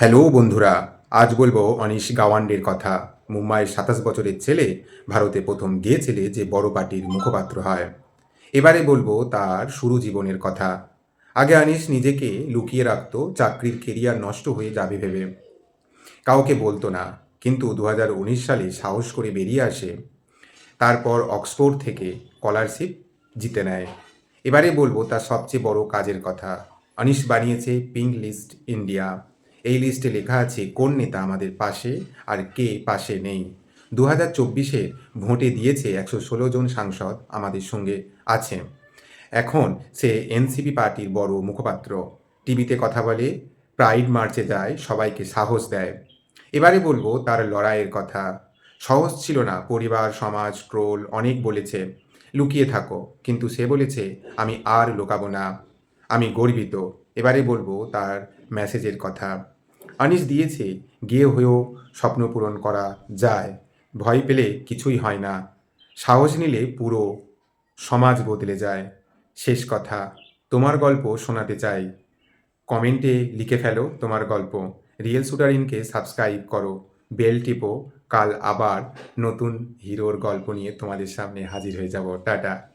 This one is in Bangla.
হ্যালো বন্ধুরা, আজ বলব অনিশ গাওয়ান্ডের কথা। মুম্বাইয়ের সাতাশ বছরের ছেলে ভারতে প্রথম গে ছেলে যে বড় পার্টির মুখপাত্র হয়। এবারে বলব তার শুরু জীবনের কথা। আগে অনিশ নিজেকে লুকিয়ে রাখত, চাকরির কেরিয়ার নষ্ট হয়ে যাবে ভেবে। কাউকে বলতো না, কিন্তু দু হাজার উনিশ সালে সাহস করে বেরিয়ে আসে। তারপর অক্সফোর্ড থেকে স্কলারশিপ জিতে নেয়। এবারে বলব তার সবচেয়ে বড় কাজের কথা, অনিশ বানিয়েছে পিঙ্ক লিস্ট ইন্ডিয়া। এই লিস্টে লেখা আছে কোন নেতা আমাদের পাশে আর কে পাশে নেই। দু হাজার চব্বিশে ভোটে দিয়েছে একশো ষোলো জন সাংসদ আমাদের সঙ্গে আছে এখন সে এনসিপি পার্টির বড় মুখপাত্র। টিভিতে কথা বলে, প্রাইড মার্চে যায়, সবাইকে সাহস দেয়। এবারে বলব তার লড়াইয়ের কথা। সহজ ছিল না, পরিবার, সমাজ ট্রোল অনেক বলেছে, লুকিয়ে থাকো। কিন্তু সে বলেছে, আমি আর লুকাবো না। আমি গর্বিত। এবারে বলব তার মেসেজের কথা। আনিস দিয়েছে, গিয়ে হয়েও স্বপ্ন পূরণ করা যায়। ভয় পেলে কিছুই হয় না। সাহস নিলে পুরো সমাজ বদলে যায়। শেষ কথা, তোমার গল্প শোনাতে চাই। কমেন্টে লিখে ফেলো তোমার গল্প। রিয়েল শুটার ইনকে সাবস্ক্রাইব করো। বেল টিপো। কাল আবার নতুন হিরোর গল্প নিয়ে তোমাদের সামনে হাজির হয়ে যাব। টাটা।